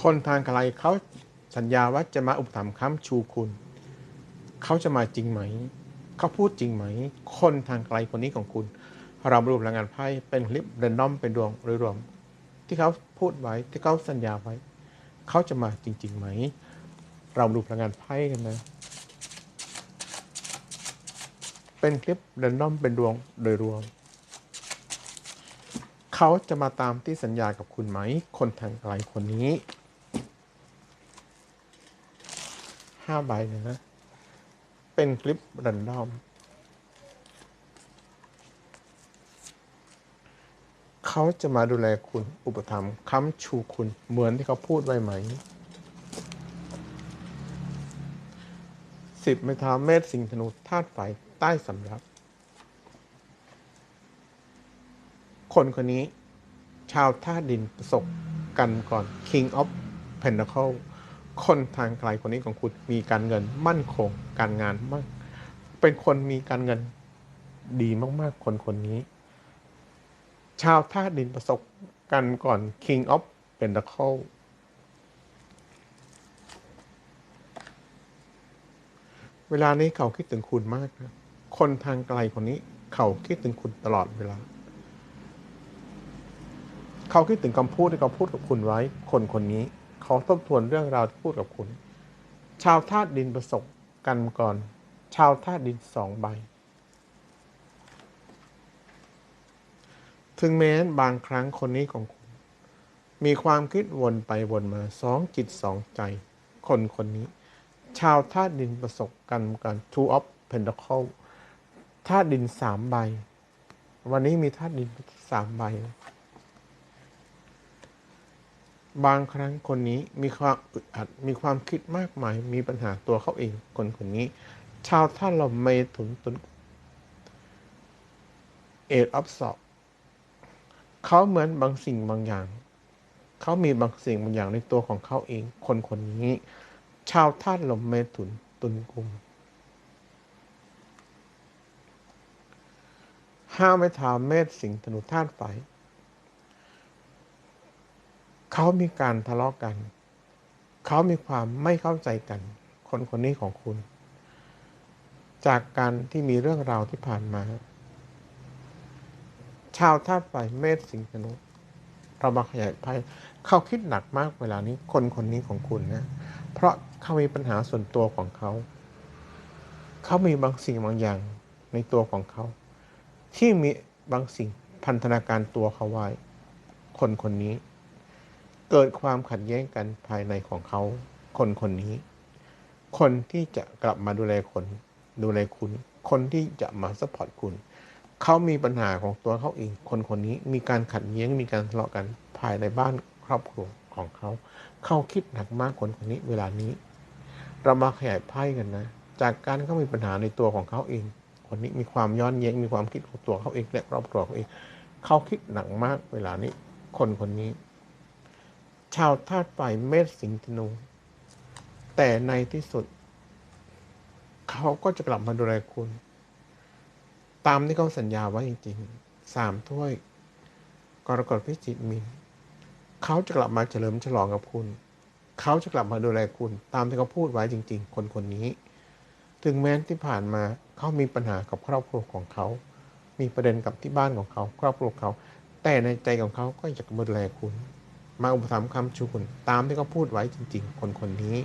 คนทางไกลเขาสัญญาว่าจะมาอุปถัมภ์ค้ำชูคุณ เขาจะมาจริงไหม เขาพูดจริงไหม คนทางไกลคนนี้ของคุณ เราบรรลุพลังงานไพ่เป็นคลิปเรนดอมเป็นดวงโดยรวม ที่เขาพูดไว้ที่เขาสัญญาไว้ เขาจะมาจริงๆไหม เราดูพลังงานไพ่กันนะ เป็นคลิปเรนดอมเป็นดวงโดยรวม เขาจะมาตามที่สัญญากับคุณไหม คนทางไกลคนนี้ ห้าใบเลยนะเป็นคลิปเรนดอมเขาจะมาดูแลคุณอุปถัมภ์ค้ำชูคุณเหมือนที่เขาพูดไว้ไหมสิบเมทาเมษสิงห์ธนูธาตุไฟใต้สำรับ คนคนนี้ ชาวธาตุดินประสบกันก่อน King of Pentacle คนทางไกลคนนี้ของคุณมีการเงินมั่นคง การงานมั่นเป็นคนมีการเงินดีมากๆ คนคนนี้ ชาวธาตุดินประสบกันก่อน King of Pentacle เวลานี้เขาคิดถึงคุณมากนะคนทางไกลคนนี้ เขาคิดถึงคุณตลอดเวลา เขาคิดถึงคำพูดที่เขาพูดกับคุณไว้ คนคนนี้ ขาทบทวนเรื่องราวที่พูดกับคุณ ชาวธาตุดินประสบกันก่อน ชาวธาตุดินสองใบ ถึงแม้บางครั้งคนนี้ของคุณ มีความคิดวนไปวนมาสองจิตสองใจ คนคนนี้ ชาวธาตุดินประสบกันกัน two of pentacle ธาตุดินสามใบ วันนี้มีธาตุดินสามใบ บางครั้งคนนี้มีความอึดอัดมีความคิดมากมาย มีปัญหาตัวเขาเองคนคนนี้ ชาวท่านเราเมถุนตุนเอ็ดออฟสอบเขาเหมือนบางสิ่งบางอย่าง เขามีบางสิ่งบางอย่างในตัวของเขาเอง คนคนนี้ ชาวธาตุลมเมถุนตุนกุมห้าไม้เท้าเมษสิงธนูธาตุไฟ เขามีการทะเลาะกัน เขามีความไม่เข้าใจกัน คนคนนี้ของคุณ จากการที่มีเรื่องราวที่ผ่านมา ชาวธาไฟเมษสิงห์นูเรามาขยายไพ่เขาคิดหนักมากเวลานี้ คนคนนี้ของคุณนะ เพราะเขามีปัญหาส่วนตัวของเขา เขามีบางสิ่งบางอย่างในตัวของเขา ที่มีบางสิ่งพันธนาการตัวเขาไว้ คนคนนี้ เกิดความขัดแย้งกันภายในของเขา คนคนนี้ คนที่จะกลับมาดูแลคน ดูแลคุณ คนที่จะมาสปอร์ตคุณ เขามีปัญหาของตัวเขาเอง คนคนนี้มีการขัดแย้งมีการทะเลาะกันภายในบ้านครอบครัวของเขา เขาคิดหนักมากคนคนนี้เวลานี้ เรามาขยายไพ่กันนะ จากการเขามีปัญหาในตัวของเขาเอง คนนี้มีความย้อนแย้งมีความคิดของตัวเขาเองและครอบครัวเขาเอง เขาคิดหนักมากเวลานี้ คนคนนี้ ชาวธาตุไฟเมษสิงห์ธนู แต่ในที่สุด เขาก็จะกลับมาดูแลคุณ ตามที่เขาสัญญาไว้จริงๆสามถ้วยกรกฎพิจิกมินเขาจะกลับมาเฉลิมฉลองกับคุณ เขาจะกลับมาดูแลคุณ ตามที่เขาพูดไว้จริง ๆ คนคนนี้ ถึงแม้ที่ผ่านมาเขามีปัญหากับครอบครัวของเขา มีประเด็นกับที่บ้านของเขา ครอบครัวเขา แต่ในใจของเขาก็อยากมาดูแลคุณ มาอุปถัมภ์คำชูคุณตามที่เขาพูดไว้จริง ๆ คนคนนี้